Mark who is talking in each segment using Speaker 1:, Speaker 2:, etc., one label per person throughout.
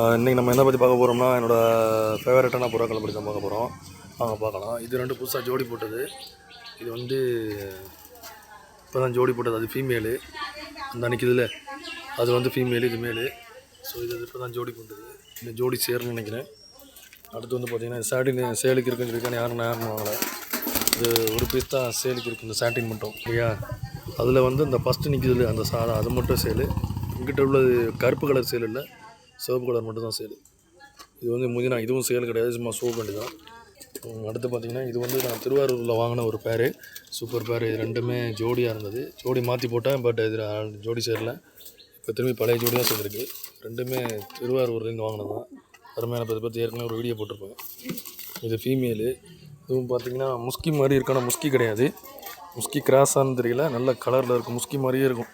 Speaker 1: இன்றைக்கி நம்ம என்ன பற்றி பார்க்க போகிறோம்னா என்னோடய ஃபேவரட்டான புறாக்களை பற்றி தான் பார்க்க போகிறோம் வாங்க பார்க்கலாம். இது ரெண்டு புதுசாக ஜோடி போட்டது. இது வந்து இப்போ தான் ஜோடி போட்டது. அது ஃபீமேலு அந்த நிற்கிதுல அது வந்து ஃபீமேலு இது மேலு ஸோ இது இப்போ தான் ஜோடி போட்டது. இந்த ஜோடி சேருன்னு நினைக்கிறேன். அடுத்து வந்து பார்த்திங்கன்னா சாட்டின் சேலுக்கு இருக்குன்னு சொல்லியிருக்காங்க. யாரும் யாரும் வாங்கலை. இது ஒரு பீஸ் தான் சேலுக்கு இருக்குது இந்த சாட்டின் மட்டும். இல்லையா? அதில் வந்து இந்த ஃபஸ்ட்டு நிற்கிதுல அந்த சாதம். அது மட்டும் சேலு. இங்கிட்ட உள்ளது கருப்பு கலர் சேல் இல்லை. சிவப்பு கலர் மட்டும் தான் சேல். இது வந்து முதினா இதுவும் சேல் கிடையாது சும்மா சோப் வண்டி தான். அடுத்து பார்த்தீங்கன்னா இது வந்து நான் திருவாரூரில் வாங்கின ஒரு பேர் சூப்பர் பேர் இது ரெண்டுமே ஜோடியாக இருந்தது. ஜோடி மாற்றி போட்டேன் பட் இதில் ஜோடி சேரல. இப்போ திரும்பி பழைய ஜோடி தான் சேர்ந்துருக்கு. ரெண்டுமே திருவாரூர்லேருந்து வாங்கினது தான். அருமையான பற்றி பற்றி ஏற்கனவே ஒரு வீடியோ போட்டிருப்பேன். இது ஃபீமேலு இதுவும் பார்த்தீங்கன்னா முஸ்கி மாதிரி இருக்கான முஸ்கி கிடையாது. முஸ்கி கிராஸான்னு தெரியல நல்ல கலரில் இருக்கும் முஸ்கி மாதிரியே இருக்கும்.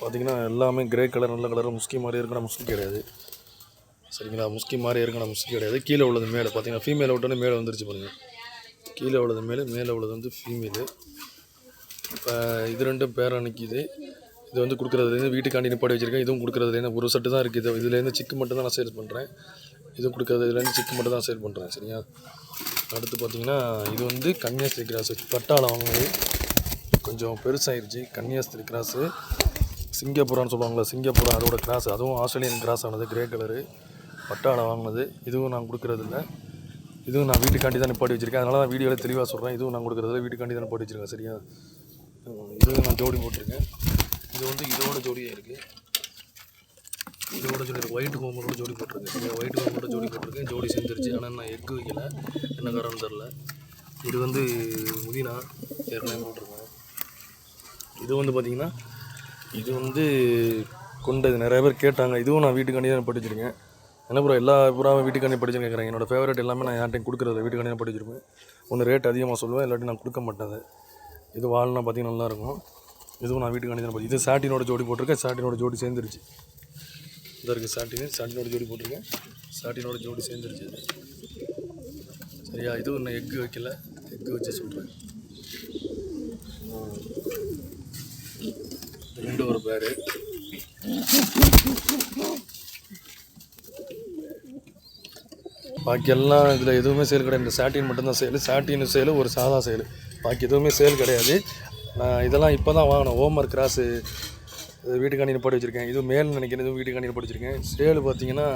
Speaker 1: பார்த்தீங்கன்னா எல்லாமே கிரே கலர் நல்ல கலர் முஸ்கி மாதிரியே இருக்கணும் முஸ்கி கிடையாது. சரிங்களா? முஸ்கி மாதிரி இருக்கணும் முஸ்கி கிடையாது. கீழே உள்ளது மேலே. பார்த்தீங்கன்னா ஃபீமேல் விட்டோன்னே மேலே வந்துருச்சு பாருங்கள் கீழே உள்ளது மேலே மேலே உள்ளது வந்து ஃபீமேலு இப்போ இது ரெண்டும் பேரா நிற்கிது இது வந்து கொடுக்குறதுலேருந்து வீட்டுக்காண்டி நிப்பாடி வச்சுருக்கேன். இதுவும் கொடுக்குறதுலேருந்து ஒரு சட்டு தான் இருக்குது. இதுலேருந்து சிக்கு மட்டும் தான் நான் சேல் பண்ணுறேன் இதுவும் கொடுக்குறது இதுலேருந்து சிக்கு மட்டும் தான் சேல் பண்ணுறேன் சரியா? அடுத்து பார்த்தீங்கன்னா இது வந்து கன்னியாஸ்திரி கிராஸ். பட்டாளம் வாங்கினது. கொஞ்சம் பெருசாகிருச்சு கன்னியாஸ்திரி கிராஸு. சிங்கப்பூரான்னு சொல்லுவாங்களா சிங்கப்பூரா அதோட கிராஸ் அதுவும் ஆஸ்திரேலியன் கிராஸ் ஆனது கிரே கலரு பட்டாளை வாங்கினது. இதுவும் நான் கொடுக்குறதில்ல. இதுவும் நான் வீட்டுக்காண்டி தான் நிப்பாட்டி வச்சுருக்கேன். அதனால தான் வீடியோவில் தெளிவாக சொல்கிறேன் இதுவும் நான் கொடுக்குறதில்ல. வீட்டுக்காண்டி தான் நிப்பாட்டி வச்சுருக்கேன் சரியா? இதுவும் நான் ஜோடி போட்டிருக்கேன். இது வந்து இதோட ஜோடியாக இருக்குது இதோட ஜோடி ஒயிட் கோமரோட ஜோடி போட்டிருக்கேன் சரியா? ஒயிட் கோமரோட ஜோடி போட்டிருக்கேன். ஜோடி சேர்ந்துருச்சு. ஆனால் நான் எக்கு வைக்கல. என்ன காரணம் தெரில இது வந்து முதினா ஏற்கனவே போட்டிருக்கேன்? இது வந்து பார்த்திங்கன்னா இது வந்து கொண்டது நிறைய பேர் கேட்டாங்க. இதுவும் நான் வீட்டுக்காண்டி தான் படிச்சிருக்கேன். என்ன ப்ரோ எல்லா புறாவும் வீட்டுக்காண்டி படிச்சுன்னு கேட்குறேன் என்னோட ஃபேவரட் எல்லாமே நான் யார்ட்டையும் கொடுக்குறது வீட்டுக்காண்டி தான் படிச்சிருப்பேன். ஒன்று ரேட் அதிகமாக சொல்லுவேன் இல்லாட்டி நான் கொடுக்க மாட்டேன் அது. இது வால்னா பார்த்தீங்கன்னா நல்லாயிருக்கும் இதுவும் நான் வீட்டுக்காண்டி தான் படிச்சு இது சாட்டினோட ஜோடி போட்டிருக்கேன். சாட்டினோட ஜோடி சேர்ந்துருச்சு. இதாக இருக்குது சாட்டின் சாட்டினோட ஜோடி போட்டிருக்கேன். சாட்டினோட ஜோடி சேர்ந்துருச்சு சரியா? இதுவும் இன்னும் எக்கு வைக்கல. எக்கு வச்சு சொல்கிறேன் ரெண்டு ஒரு பேர். பாக்கி எல்லாம் இதில் எதுவுமே சேல் கிடையாது. இந்த சாட்டின் மட்டும்தான் சேல் சாட்டின் சேல் ஒரு சாதா சேல் பாக்கி எதுவுமே சேல் கிடையாது. நான் இதெல்லாம் இப்போ தான் வாங்கினேன் ஹோம்ஒர்க் கிராஸு வீட்டுக்காண்டி போட்டு வச்சுருக்கேன். இது மேல் நினைக்கிறேன். இதுவும் வீட்டுக்காண்டி போட்டு வச்சுருக்கேன். சேல் பார்த்தீங்கன்னா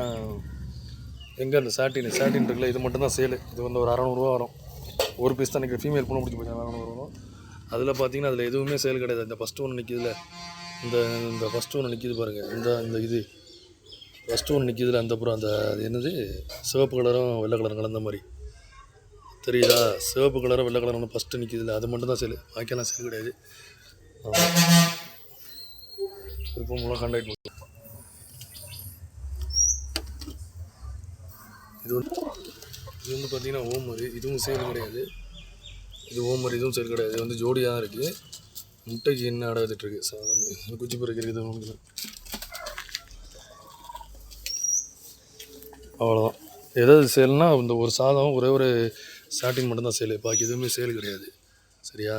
Speaker 1: எங்கே இந்த சாட்டின் சாட்டின் இருக்குல்ல இது மட்டும்தான் சேல் இது வந்து ஒரு அறநூறுவா வரும். ஒரு பீஸ் தான் எனக்கு. ஃபீமேல் பொண்ணு பிடிச்சி போச்சு அறநூறுவா வரும். அதில் பார்த்தீங்கன்னா அதில் எதுவுமே சேல் கிடையாது. இந்த ஃபஸ்ட்டு ஒன்று நிற்கிதுல இந்த இந்த ஃபஸ்ட்டு ஒன்று நிற்கிது பாருங்கள் இந்த இந்த இது. ஃபஸ்ட்டு ஒன்று நிற்கிதுல அந்த அப்புறம் அந்த அது என்னது? சிவப்பு கலரும் வெள்ளை கலரும் கலந்த மாதிரி. தெரியுதா? சிவப்பு கலரும் வெள்ளை கலரும் ஒன்று ஃபஸ்ட்டு நிற்கிதுல அது மட்டும் தான் சேல் பாக்கியெல்லாம் சேல் கிடையாது. இப்போ மூலம் கான்டாக்ட் பண்ணுவோம் இது வந்து இது வந்து பார்த்தீங்கன்னா ஓமரு. இதுவும் சேல் கிடையாது. இது ஓமர் இதுவும் சேல் கிடையாது. இது வந்து ஜோடியாக தான் இருக்குது முட்டைக்கு என்ன ஆடாதுட்டு இருக்கு சாதாரண குச்சி பிறகு இது அவ்வளோதான் எதாவது சேல்னா இந்த ஒரு சாதம் ஒரே ஒரு ஸ்டார்டிங் மட்டும்தான் சேல். பாக்கி எதுவுமே சேல் கிடையாது. சரியா?